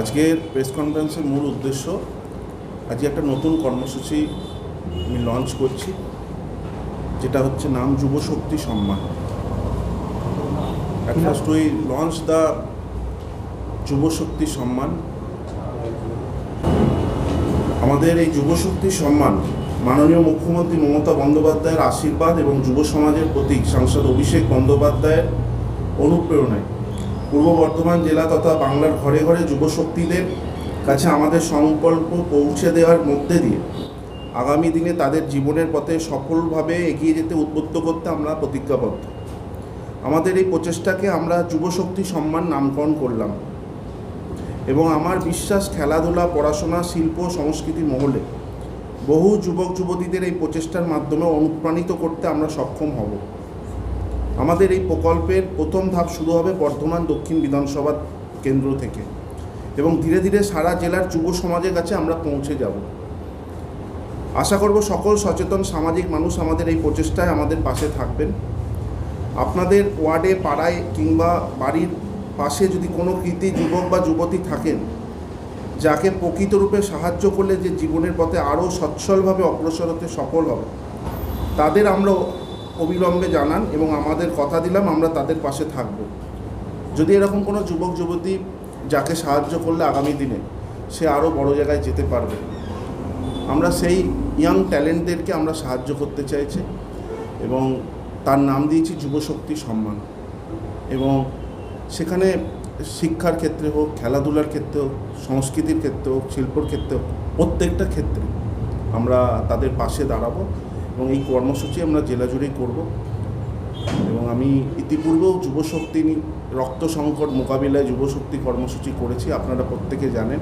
আজকের প্রেস কনফারেন্সের মূল উদ্দেশ্য আজকে একটা নতুন কর্মসূচি আমি লঞ্চ করছি, যেটা হচ্ছে নাম Yuva Shakti Samman. At first we launch the Yuva Shakti Samman. আমাদের এই যুব শক্তি সম্মান মাননীয় মুখ্যমন্ত্রী মমতা বন্দ্যোপাধ্যায়ের আশীর্বাদ এবং যুব সমাজের প্রতীক সাংসদ অভিষেক বন্দ্যোপাধ্যায়ের অনুপ্রেরণায় পূর্ব বর্ধমান জেলা তথা বাংলার ঘরে ঘরে যুব শক্তিদের কাছে আমাদের সংকল্প পৌঁছে দেওয়ার মধ্যে দিয়ে আগামী দিনে তাদের জীবনের পথে সফলভাবে এগিয়ে যেতে উদ্বুদ্ধ করতে আমরা প্রতিজ্ঞাবদ্ধ। আমাদের এই প্রচেষ্টাকে আমরা যুব শক্তি সম্মান নামকরণ করলাম এবং আমার বিশ্বাস খেলাধুলা, পড়াশোনা, শিল্প, সংস্কৃতি মহলে বহু যুবক যুবতীদের এই প্রচেষ্টার মাধ্যমে অনুপ্রাণিত করতে আমরা সক্ষম হব। আমাদের এই প্রকল্পের প্রথম ধাপ শুরু হবে বর্ধমান দক্ষিণ বিধানসভা কেন্দ্র থেকে। এবং ধীরে ধীরে সারা জেলার যুব সমাজের কাছে আমরা পৌঁছে যাব। আশা করব সকল সচেতন সামাজিক মানুষ আমাদের এই প্রচেষ্টায় আমাদের পাশে থাকবেন। আপনাদের ওয়ার্ডে, পাড়ায় কিংবা বাড়ির পাশে যদি কোনো কৃতি, যুবক বা যুবতী থাকেন, যাকে প্রকৃতরূপে সাহায্য করলে যে জীবনের পথে আরও সচ্ছলভাবে অগ্রসর হতে সফল হবে, তাদের আমরা অবিলম্বে জানান এবং আমাদের কথা দিলাম, আমরা তাদের পাশে থাকব। যদি এরকম কোনো যুবক, যুবতী যাকে সাহায্য করলে আগামী দিনে, সে আরও বড় জায়গায় যেতে পারবে। আমরা সেই ইয়াং ট্যালেন্টদেরকে আমরা সাহায্য করতে চাইছি এবং তার নাম দিয়েছি যুবশক্তি সম্মান। এবং সেখানে শিক্ষার ক্ষেত্রে হোক, খেলাধুলার ক্ষেত্রে হোক, সংস্কৃতির ক্ষেত্রে হোক, শিল্পর ক্ষেত্রে হোক, প্রত্যেকটা ক্ষেত্রে আমরা তাদের পাশে দাঁড়াবো। এবং এই কর্মসূচি আমরা জেলা জুড়েই করব। এবং আমি ইতিপূর্বেও যুবশক্তি রক্ত সংকট মোকাবিলায় যুবশক্তি কর্মসূচি করেছি, আপনারা প্রত্যেকে জানেন।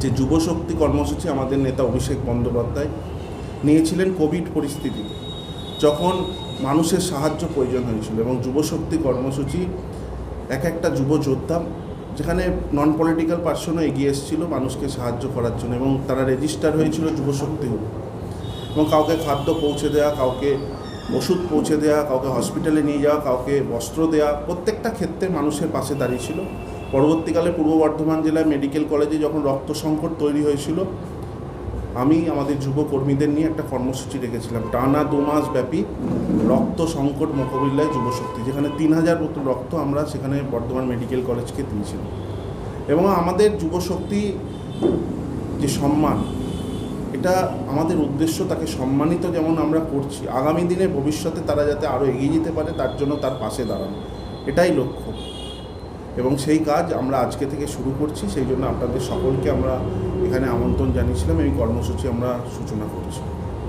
যে যুবশক্তি কর্মসূচি আমাদের নেতা অভিষেক বন্দ্যোপাধ্যায় নিয়েছিলেন কোভিড পরিস্থিতিতে যখন মানুষের সাহায্য প্রয়োজন হয়েছিল এবং যুবশক্তি কর্মসূচি এক একটা যুব যোদ্ধা যেখানে নন পলিটিক্যাল পার্সনও এগিয়ে এসেছিল মানুষকে সাহায্য করার জন্য এবং তারা রেজিস্টার হয়েছিল যুবশক্তি এবং কাউকে খাদ্য পৌঁছে দেওয়া কাউকে ওষুধ পৌঁছে দেওয়া কাউকে হসপিটালে নিয়ে যাওয়া, কাউকে বস্ত্র দেওয়া প্রত্যেকটা ক্ষেত্রে মানুষের পাশে দাঁড়িয়েছিল। পরবর্তীকালে পূর্ব বর্ধমান জেলায় মেডিকেল কলেজে যখন রক্ত সংকট তৈরি হয়েছিল, আমি আমাদের যুব কর্মীদের নিয়ে একটা কর্মসূচি রেখেছিলাম। টানা দু মাস ব্যাপী রক্ত সংকট মোকাবিলায় যুবশক্তি যেখানে তিন হাজার মতো রক্ত আমরা সেখানে বর্ধমান মেডিকেল কলেজকে দিয়েছিলাম। এবং আমাদের যুবশক্তি যে সম্মান এটা আমাদের উদ্দেশ্য তাকে সম্মানিত যেমন আমরা করছি আগামী দিনে ভবিষ্যতে তারা যাতে আরও এগিয়ে যেতে পারে তার জন্য তার পাশে দাঁড়ানো। এটাই লক্ষ্য। এবং সেই কাজ আমরা আজকে থেকে শুরু করছি সেই জন্য আপনাদের সকলকে আমরা এখানে আমন্ত্রণ জানিয়েছিলাম এই কর্মসূচি আমরা সূচনা করছি।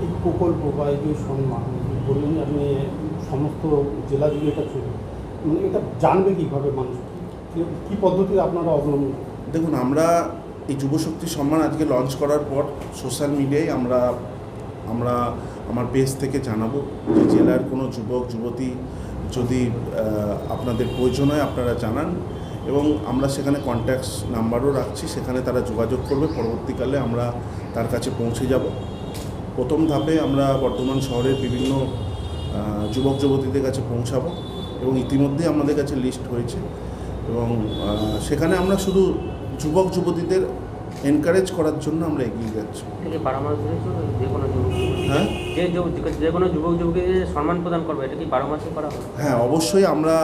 এই প্রকল্প বা এই যে সম্মান বললেন আপনি সমস্ত জেলা জুড়ে এটা চলবে মানে এটা জানবে কীভাবে মানুষ? কি- কি পদ্ধতি আপনারা অবলম্বন দেখুন আমরা এই যুবশক্তি সম্মান আজকে লঞ্চ করার পর সোশ্যাল মিডিয়ায় আমরা আমরা আমার পেজ থেকে জানাব যে জেলার কোনো যুবক, যুবতী যদি আপনাদের প্রয়োজন হয় আপনারা জানান এবং আমরা সেখানে কন্ট্যাক্টস নাম্বারও রাখছি, সেখানে তারা যোগাযোগ করবে, পরবর্তীকালে আমরা তার কাছে পৌঁছে যাব। প্রথম ধাপে আমরা বর্তমান শহরের বিভিন্ন যুবক, যুবতীদের কাছে পৌঁছাবো এবং ইতিমধ্যে আমাদের কাছে লিস্ট হয়েছে এবং সেখানে আমরা শুধু যুবক যুবতীদের এনকারেজ করার জন্য আমরা এগিয়ে যাচ্ছি। হ্যাঁ? যে কোনো যুবক যুবতীকে সম্মান প্রদান করবে এটা কি বারো মাসে করা হ্যাঁ? অবশ্যই আমরা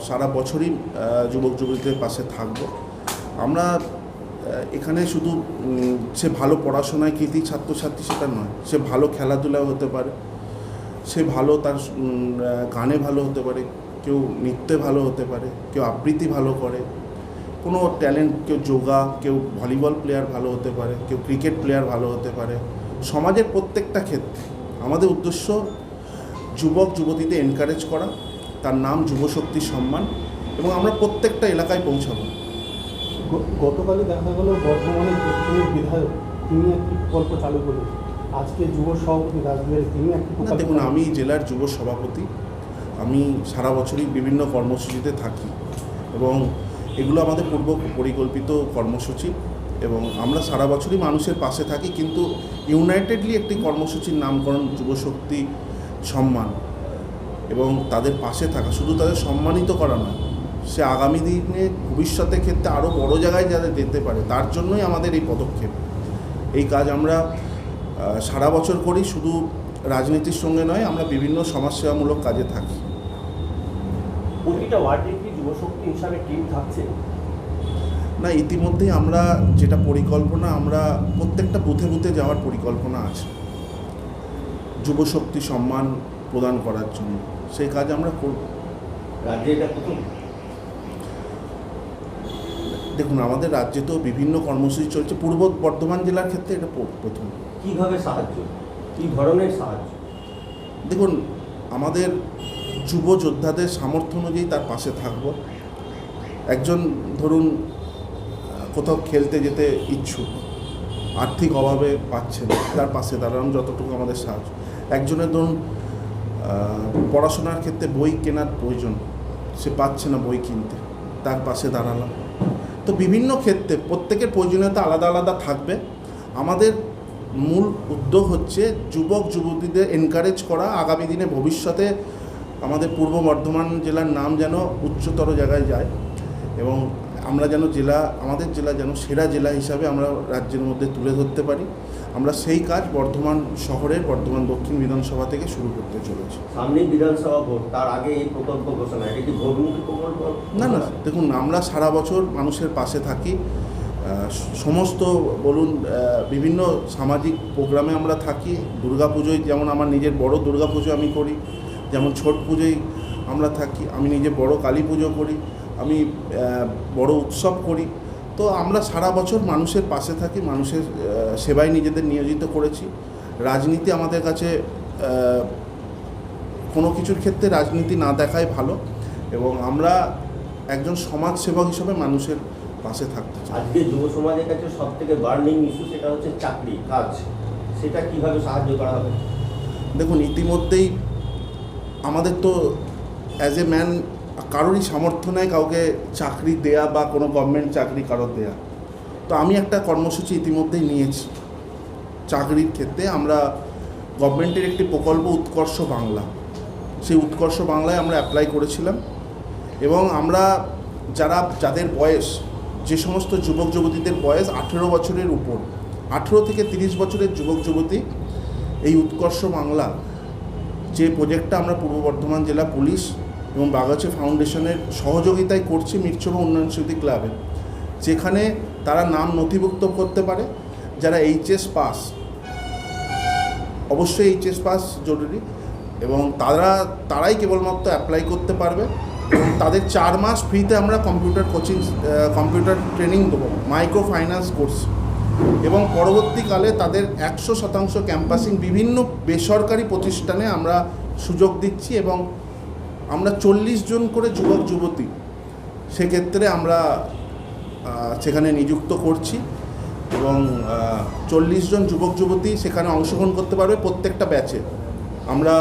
সারা বছরই যুবক যুবতীদের পাশে থাকব। আমরা এখানে শুধু সে ভালো পড়াশোনায় কৃতি ছাত্রছাত্রী সেটা নয় সে ভালো খেলাধুলাও হতে পারে সে ভালো তার গানে ভালো হতে পারে কেউ নৃত্যে ভালো হতে পারে কেউ আবৃত্তি ভালো করে কোনো ট্যালেন্ট কেউ যোগা কেউ ভলিবল প্লেয়ার ভালো হতে পারে কেউ ক্রিকেট প্লেয়ার ভালো হতে পারে। সমাজের প্রত্যেকটা ক্ষেত্রে আমাদের উদ্দেশ্য যুবক যুবতীদের এনকারেজ করা তার নাম যুবশক্তি সম্মান এবং আমরা প্রত্যেকটা এলাকায় পৌঁছাবো। গ- গতকালই দেখা গেল দক্ষিণের বিধায়ক তিনি একটি প্রকল্প চালু করলেন। আজকে যুব সভাপতি রাজবিহারী তিনি একটি দেখুন আমি জেলার যুব সভাপতি। আমি সারা বছরই বিভিন্ন কর্মসূচিতে থাকি এবং এগুলো আমাদের পূর্ব পরিকল্পিত কর্মসূচি এবং আমরা সারা বছরই মানুষের পাশে থাকি, কিন্তু ইউনাইটেডলি একটি কর্মসূচির নামকরণ যুবশক্তি সম্মান এবং তাদের পাশে থাকা, শুধু তাদের সম্মানিত করা নয়, সে আগামী দিনে ভবিষ্যতের ক্ষেত্রে আরও বড় জায়গায় যাতে যেতে পারে, তার জন্যই আমাদের এই পদক্ষেপ। এই কাজ আমরা সারা বছর করি, শুধু রাজনীতির সঙ্গে নয়, আমরা বিভিন্ন সমাজসেবামূলক কাজে থাকি। প্রতিটা ওয়ার্ডে যুবশক্তি হিসাবে টিম থাকছে না ইতিমধ্যেই আমরা যেটা পরিকল্পনা আমরা প্রত্যেকটা বুথে বুথে যাওয়ার পরিকল্পনা আছে। যুবশক্তি সম্মান প্রদান করার জন্য। সেই কাজ আমরা করব। রাজ্যে এটা প্রথম? দেখুন আমাদের রাজ্যে তো বিভিন্ন কর্মসূচি চলছে। পূর্ব বর্ধমান জেলার ক্ষেত্রে এটা প্রথম। কীভাবে সাহায্য? কী ধরনের সাহায্য? দেখুন আমাদের যুব যোদ্ধাদের সামর্থ্য অনুযায়ী তার পাশে থাকব। একজন ধরুন কোথাও খেলতে যেতে ইচ্ছুক, আর্থিক অভাবে পাচ্ছে না তার পাশে দাঁড়ালাম যতটুকু আমাদের সাহায্য। একজনের ধরুন পড়াশোনার ক্ষেত্রে বই কেনার প্রয়োজন, সে পাচ্ছে না বই কিনতে, তার পাশে দাঁড়ালাম। তো বিভিন্ন ক্ষেত্রে প্রত্যেকের প্রয়োজনীয়তা আলাদা আলাদা থাকবে। আমাদের মূল উদ্যোগ হচ্ছে যুবক যুবতীদের এনকারেজ করা, আগামী দিনে ভবিষ্যতে আমাদের পূর্ব বর্ধমান জেলার নাম যেন উচ্চতর জায়গায় যায় এবং আমরা যেন জেলা আমাদের জেলা যেন সেরা জেলা হিসাবে আমরা রাজ্যের মধ্যে তুলে ধরতে পারি। আমরা সেই কাজ বর্ধমান শহরের বর্ধমান দক্ষিণ বিধানসভা থেকে শুরু করতে চলেছি। সামনে বিধানসভা ভোট তার আগে এই প্রকল্প ঘোষণা এটা কি ভোটমুখী প্রকল্প? না না দেখুন আমরা সারা বছর মানুষের পাশে থাকি। সমস্ত বলুন বিভিন্ন সামাজিক প্রোগ্রামে আমরা থাকি। দুর্গাপুজোয় যেমন আমার নিজের বড় দুর্গাপুজো আমি করি। যেমন ছট পুজোয় আমরা থাকি আমি নিজে বড় কালী পুজো করি আমি বড় উৎসব করি। তো আমরা সারা বছর মানুষের পাশে থাকি মানুষের সেবায় নিজেদের নিয়োজিত করেছি। রাজনীতি আমাদের কাছে কোনো কিছুর ক্ষেত্রে রাজনীতি না দেখাই ভালো এবং আমরা একজন সমাজসেবক হিসেবে মানুষের পাশে থাকতে চাই। আজকে যুব সমাজের কাছে সব থেকে বার্নিং ইস্যু সেটা হচ্ছে চাকরি কাজ। সেটা কীভাবে সাহায্য করা হবে? দেখুন ইতিমধ্যেই আমাদের তো অ্যাজ এ ম্যান কারোরই সামর্থ্য নেই কাউকে চাকরি দেয়া বা কোনো গভর্নমেন্ট চাকরি কারোর দেয়া। তো আমি একটা কর্মসূচি ইতিমধ্যেই নিয়েছি। চাকরির ক্ষেত্রে আমরা গভর্নমেন্টের একটি প্রকল্প উৎকর্ষ বাংলা। সেই উৎকর্ষ বাংলায় আমরা অ্যাপ্লাই করেছিলাম এবং আমরা যারা, যাদের বয়স, যে সমস্ত যুবক যুবতীদের বয়স আঠেরো বছরের উপর, আঠেরো থেকে তিরিশ বছরের যুবক যুবতী এই উৎকর্ষ বাংলা যে প্রজেক্টটা আমরা পূর্ব বর্ধমান জেলা পুলিশ এবং বাগাছে ফাউন্ডেশনের সহযোগিতায় করছি মিরচবা উন্নয়ন স্মৃতি ক্লাবে, যেখানে তারা নাম নথিভুক্ত করতে পারে, যারা এইচএস পাস, অবশ্যই এইচএস পাস জরুরি এবং তারা, তারাই কেবলমাত্র অ্যাপ্লাই করতে পারবে এবং তাদের চার মাস ফ্রিতে আমরা কম্পিউটার কোচিং কম্পিউটার ট্রেনিং দেবো মাইক্রো ফাইন্যান্স কোর্স এবং পরবর্তীকালে তাদের একশো শতাংশ ক্যাম্পাসিং বিভিন্ন বেসরকারি প্রতিষ্ঠানে আমরা সুযোগ দিচ্ছি এবং আমরা চল্লিশ জন করে যুবক, যুবতী সেক্ষেত্রে আমরা সেখানে নিযুক্ত করছি এবং চল্লিশ জন যুবক, যুবতী সেখানে অংশগ্রহণ করতে পারবে প্রত্যেকটা ব্যাচে। আমরা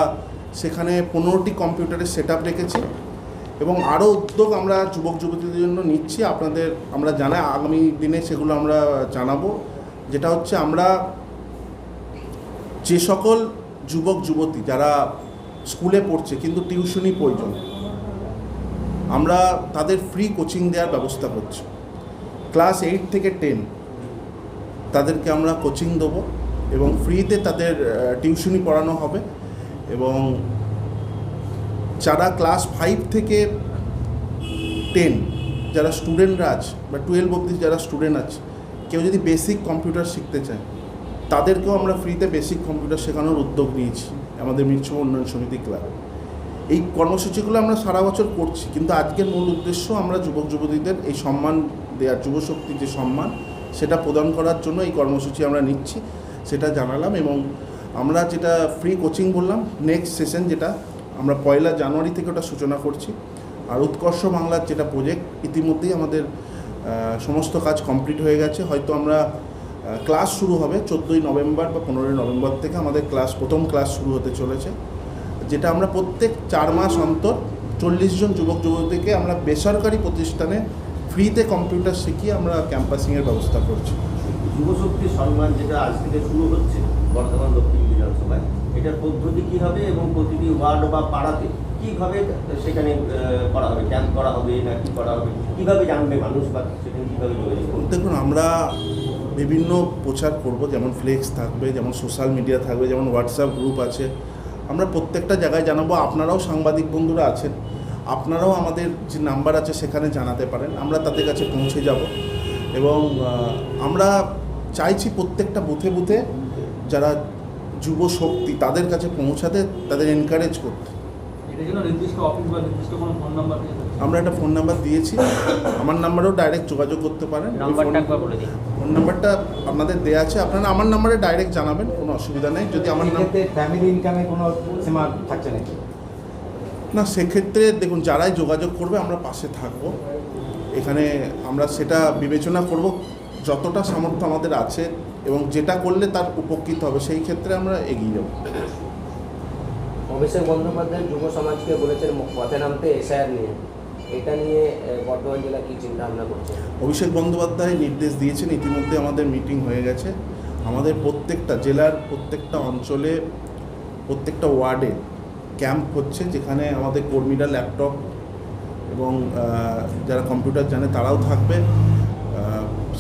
সেখানে পনেরোটি কম্পিউটারের সেট রেখেছি। এবং আরও উদ্যোগ আমরা যুবক যুবতীদের জন্য নিচ্ছি। আপনাদের আমরা জানাই, আগামী দিনে সেগুলো আমরা জানাব। যেটা হচ্ছে আমরা যে সকল যুবক যুবতী যারা স্কুলে পড়ছে কিন্তু টিউশনি প্রয়োজন, আমরা তাদের ফ্রি কোচিং দেওয়ার ব্যবস্থা করছি। ক্লাস এইট থেকে টেন তাদেরকে আমরা কোচিং দেবো এবং ফ্রিতে তাদের টিউশনি পড়ানো হবে এবং যারা ক্লাস ফাইভ থেকে টেন যারা স্টুডেন্টরা আছে বা টুয়েলভ অবধি যারা স্টুডেন্ট আছে, কেউ যদি বেসিক কম্পিউটার শিখতে চায়, তাদেরকেও আমরা ফ্রিতে বেসিক কম্পিউটার শেখানোর উদ্যোগ নিয়েছি আমাদের মিরচুম উন্নয়ন সমিতি ক্লাব এই কর্মসূচিগুলো আমরা সারা বছর করছি, কিন্তু আজকের মূল উদ্দেশ্য আমরা যুবক যুবতীদের এই সম্মান দেওয়ার যুবশক্তির যে সম্মান, সেটা প্রদান করার জন্য এই কর্মসূচি আমরা নিচ্ছি, সেটা জানালাম এবং আমরা যেটা ফ্রি কোচিং বললাম নেক্সট সেশন যেটা আমরা পয়লা জানুয়ারি থেকে ওটা সূচনা করছি। আর উৎকর্ষ বাংলার যেটা প্রজেক্ট ইতিমধ্যেই আমাদের সমস্ত কাজ কমপ্লিট হয়ে গেছে। হয়তো আমরা ক্লাস শুরু হবে চোদ্দোই নভেম্বর বা পনেরোই নভেম্বর থেকে আমাদের ক্লাস প্রথম ক্লাস শুরু হতে চলেছে। যেটা আমরা প্রত্যেক চার মাস অন্তর চল্লিশ জন যুবক যুবতীকে আমরা বেসরকারি প্রতিষ্ঠানে ফ্রিতে কম্পিউটার শিখিয়ে আমরা ক্যাম্পাসিংয়ের ব্যবস্থা করছি। যুবশক্তি সম্মান যেটা আজ থেকে শুরু হচ্ছে বর্তমান দক্ষিণ বিধানসভায় এটার পদ্ধতি কি হবে এবং প্রতিটি ওয়ার্ড বা পাড়াতে কীভাবে সেখানে করা হবে ক্যাম্প করা হবে না কি করা হবে, কীভাবে জানবে মানুষ বা সেখানে কীভাবে যোগাযোগ করবে দেখুন, আমরা বিভিন্ন প্রচার করব, যেমন ফ্লেক্স থাকবে, যেমন সোশ্যাল মিডিয়া থাকবে, যেমন হোয়াটসঅ্যাপ গ্রুপ আছে। আমরা প্রত্যেকটা জায়গায় জানাব, আপনারাও সাংবাদিক বন্ধুরা আছেন, আপনারাও আমাদের যে নাম্বার আছে সেখানে জানাতে পারেন, আমরা তাদের কাছে পৌঁছে যাব। এবং আমরা চাইছি প্রত্যেকটা বুথে বুথে যারা যুব শক্তি তাদের কাছে পৌঁছাতে তাদের এনকারেজ করতে। এটার জন্য নির্দিষ্ট অফিস বা নির্দিষ্ট কোনো ফোন নাম্বার দিয়ে দেবে? আমরা একটা ফোন নাম্বার দিয়েছি। আমার নাম্বারেও ডাইরেক্ট যোগাযোগ করতে পারেন। ফোন- একবার বলে দিন। ফোন নাম্বারটা আপনাদের দেওয়া আছে। আপনারা আমার নাম্বারে ডাইরেক্ট জানাবেন কোনো অসুবিধা নেই। যদি আমার নাম ফ্যামিলি ইনকামে কোনো সীমা থাকছে নাকি? না সেক্ষেত্রে দেখুন যারাই যোগাযোগ করবে আমরা পাশে থাকব। এখানে আমরা সেটা বিবেচনা করব। যতটা সামর্থ্য আমাদের আছে এবং যেটা করলে তার উপকৃত হবে সেই ক্ষেত্রে আমরা এগিয়ে যাব। অভিষেক বন্দ্যোপাধ্যায় যুব সমাজকে বলেছেন পথে নামতে এসআইআর নিয়ে। এটা নিয়ে বর্ধমান জেলা কি চিন্তা ভাবনা করছে অভিষেক বন্দ্যোপাধ্যায় নির্দেশ দিয়েছেন ইতিমধ্যে আমাদের মিটিং হয়ে গেছে। আমাদের প্রত্যেকটা জেলার প্রত্যেকটা অঞ্চলে প্রত্যেকটা ওয়ার্ডে ক্যাম্প হচ্ছে যেখানে আমাদের কর্মীরা ল্যাপটপ এবং যারা কম্পিউটার জানে তারাও থাকবে।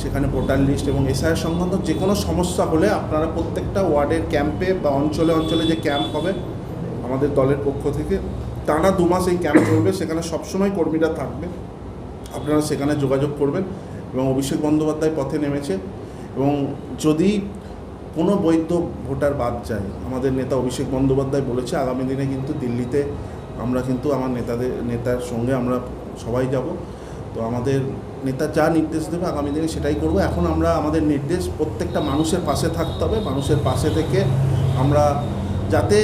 সেখানে ভোটার লিস্ট এবং এসআইআর সংক্রান্ত যে কোনো সমস্যা হলে আপনারা প্রত্যেকটা ওয়ার্ডের ক্যাম্পে বা অঞ্চলে অঞ্চলে যে ক্যাম্প হবে আমাদের দলের পক্ষ থেকে, টানা দু মাস এই ক্যাম্প চলবে, সেখানে সবসময় কর্মীরা থাকবে। আপনারা সেখানে যোগাযোগ করবেন এবং অভিষেক বন্দ্যোপাধ্যায় পথে নেমেছে এবং যদি কোনো বৈধ ভোটার বাদ যায়, আমাদের নেতা অভিষেক বন্দ্যোপাধ্যায় বলেছে, আগামী দিনে কিন্তু দিল্লিতে আমরা কিন্তু আমার নেতাদের, নেতার সঙ্গে আমরা সবাই যাব। তো আমাদের নেতা যা নির্দেশ দেবে আগামী দিনে সেটাই করব। এখন আমরা আমাদের নির্দেশ প্রত্যেকটা মানুষের পাশে থাকতে হবে। মানুষের পাশে থেকে আমরা যাতে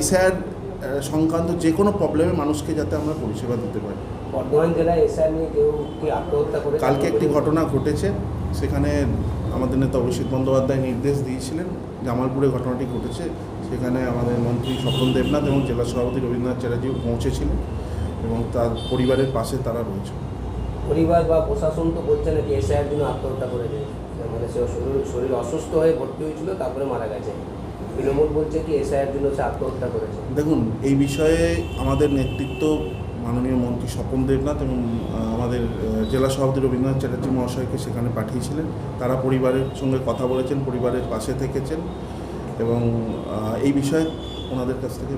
এসআর সংক্রান্ত যে কোনো প্রবলেমে মানুষকে যাতে আমরা পরিষেবা দিতে পারি। বর্ধমান জেলায় এসআইআর নিয়ে কেউ কি আত্মহত্যা করে কালকে একটি ঘটনা ঘটেছে। সেখানে আমাদের নেতা অভিষেক বন্দ্যোপাধ্যায় নির্দেশ দিয়েছিলেন। জামালপুরে ঘটনাটি ঘটেছে। সেখানে আমাদের মন্ত্রী স্বপন দেবনাথ এবং জেলা সভাপতি রবীন্দ্রনাথ চ্যাটার্জিও পৌঁছেছিলেন এবং তার পরিবারের পাশে তারা রয়েছে। পরিবার বা প্রশাসন তো বলছে নাকি? এসআইআর জন্য আত্মহত্যা করেছে মানে সে শরীর শরীর অসুস্থ হয়ে ভর্তি হয়েছিল, তারপরে মারা গেছে। তৃণমূল বলছে কি এসআইআর জন্য সে আত্মহত্যা করেছে। দেখুন, এই বিষয়ে আমাদের নেতৃত্ব মাননীয় মন্ত্রী স্বপন দেবনাথ এবং আমাদের জেলা সভাপতি রবীন্দ্রনাথ চ্যাটার্জি মহাশয়কে সেখানে পাঠিয়েছিলেন। তারা পরিবারের সঙ্গে কথা বলেছেন, পরিবারের পাশে থেকেছেন এবং এই বিষয়ে ওনাদের কাছ থেকে